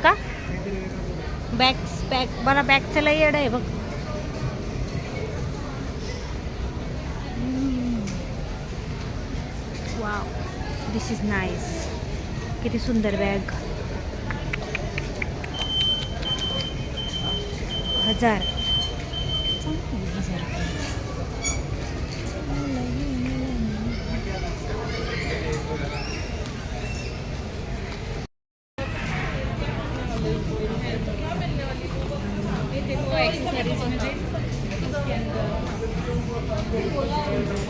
का? Bag bag बरा बॅगचं लय येड आहे दिस इज़ नाईस किती सुंदर बॅग हज़ार. चांगली आहे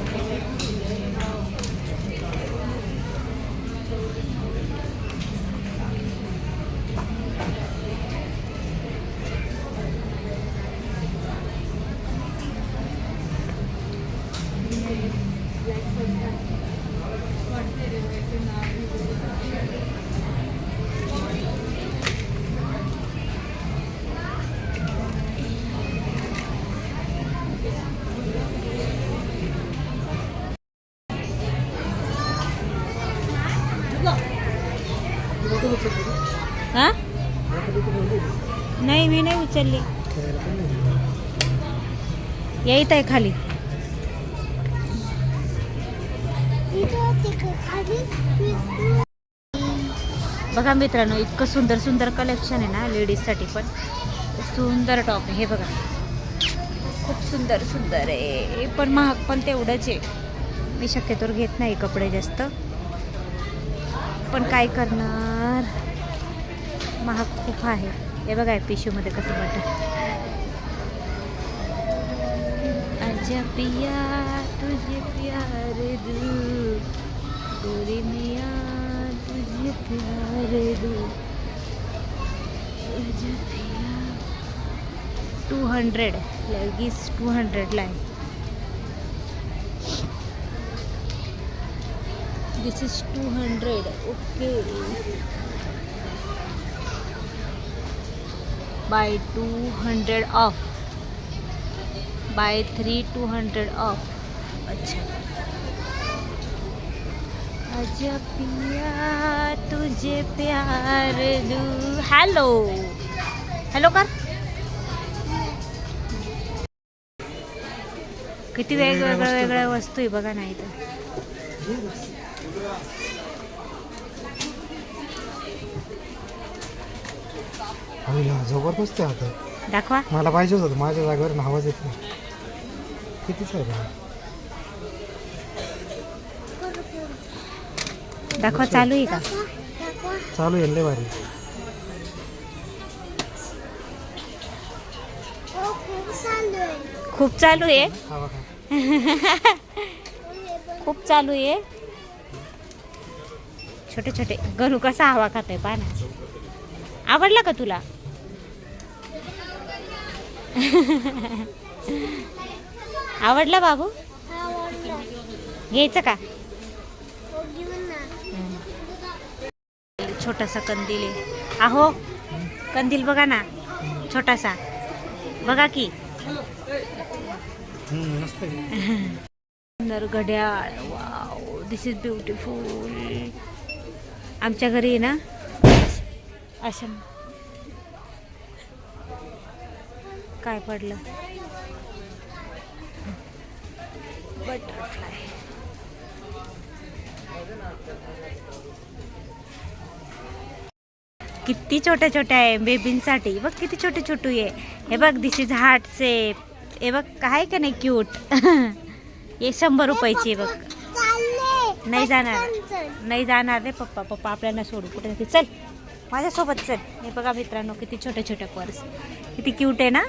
हजार हा? नाही मी नाही उचलली. येत आहे खाली. बघा मित्रांनो इतकं सुंदर सुंदर कलेक्शन आहे ना लेडीजसाठी पण. सुंदर टॉप आहे हे बघा. खूप सुंदर सुंदर आहे. पण महाग पण तेवढंच आहे. मी शक्यतोवर घेत नाही कपडे जास्त. पण काय करणार? महाग खूप आहे. हे बघा पिशूमध्ये कसं वाटत आजा पिया तुझे प्यार दू गोरी मिया तुझे प्यार दू पिया. टू हंड्रेड लगीच टू हंड्रेडला आहे. This is two hundred okay bye two hundred off bye three two hundred off अच्छा। अजा पिया तुझे प्यार दू। हॅलो हॅलो कर। किती वेगवेगळ्या वेगळ्या वस्तू आहे बघा नाही तर आईला जबरदस्त आहे आता. दाखवा. मला पाहिजेच होतं माझ्या जागेवर आवाज येत नाही कितीच आहे. दाखवा चालू आहे का? चालू आहे लय भारी. खूप चालू आहे? हा बघा. खूप चालू आहे? छोटे छोटे. गणू कसा हवा खातोय पहा ना. आवडला का तुला? आवडला बाबू? घ्यायचं का? छोटासा कंदील आहे. आहो कंदील बघा ना छोटासा. बघा की. सुंदर घड्याळ वाव दिस इज ब्युटिफुल आमच्या घरी ना अशा काय पडलं? बटरफ्लाय. किती छोट्या छोट्या आहे बेबींसाठी. बघ किती छोटे छोटू आहे. हे बघ दिस इज हार्ट सेप हे बघ काय का नाही क्यूट हे शंभर रुपयाची आहे बघ. नाही जाणार. नाही जाणार रे पप्पा. पप्पा आपल्याला सोडू. कुठे चल. माझ्यासोबत चल हे बघा मित्रांनो किती छोट्या छोट्या पर्स. किती क्यूट आहे ना?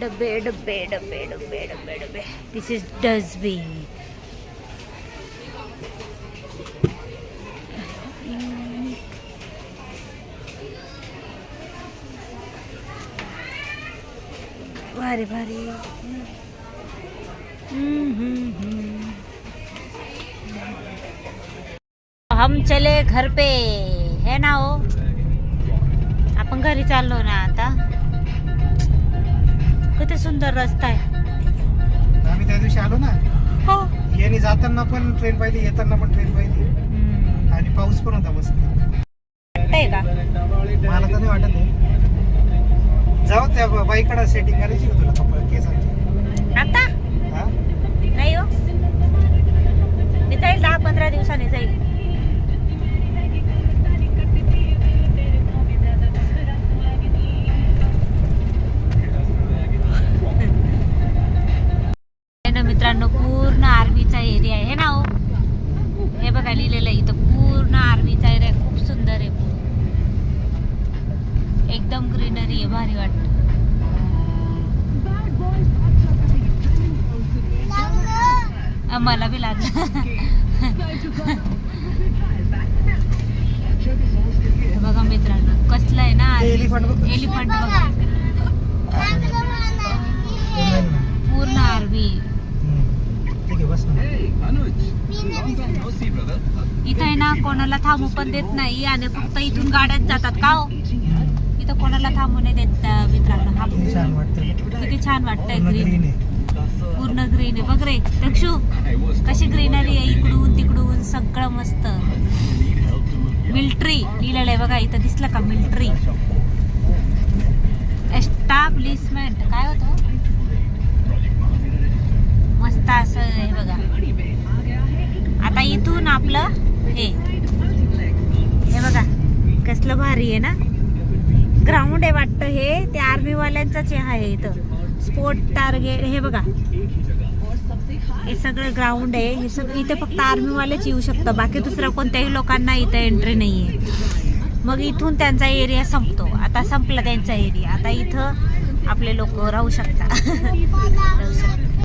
डबे डबे डबे डबे डबे डबे दिस इज डस्टबिन भारी भारी. हम्म, हम्म, हम्म. हम चले घर पे है ना हो आपण घरी चाललो ना आता. किती सुंदर रस्ता आहे. आम्ही त्या दिवशी आलो ना. हो. याने जाताना पण ट्रेन पाहिली येताना पण ट्रेन पाहिली. आणि पाऊस पण होता मस्त. वाटतंय का? मला तर नाही वाटत आहे. जाऊ त्या बाईकडे सेटिंग करायची का तुला कपडे केसांची? आता? हा? नाही हो. मी जाईल दहा पंधरा दिवसांनी जाईल. मला बी लागलं. हे बघा मित्रांनो कसलं आहे ना. एलिफंट बघा. पूर्ण आरबी इथं आहे ना कोणाला थांबू पण देत नाही आणि फक्त इथून गाड्याच जातात का हो? इथं कोणाला थांबू नाही देत मित्रांनो. हा किती छान वाटतंय ग्रीन पूर्ण ग्रीन आहे. बघ रे दक्षू कशी ग्रीनरी आहे इकडून तिकडून सगळं मस्त. मिल्ट्री लिहिलेलं आहे बघा इथं दिसलं का मिल्ट्री एस्टाब्लिशमेंट काय होतं? मस्त असं हे बघा. आता इथून आपलं हे. हे बघा कसलं भारी आहे ना. ग्राउंड आहे वाटतं हे ते आर्मी हे आहे इथं. स्पोर्ट टार्गेट हे बघा. हे सगळं ग्राउंड आहे. हे सगळं इथे फक्त आर्मीवालेच येऊ शकतं. बाकी दुसऱ्या कोणत्याही लोकांना इथं एंट्री नाही आहे मग इथून त्यांचा एरिया संपतो. आता संपला त्यांचा एरिया आता इथं आपले लोक राहू शकता.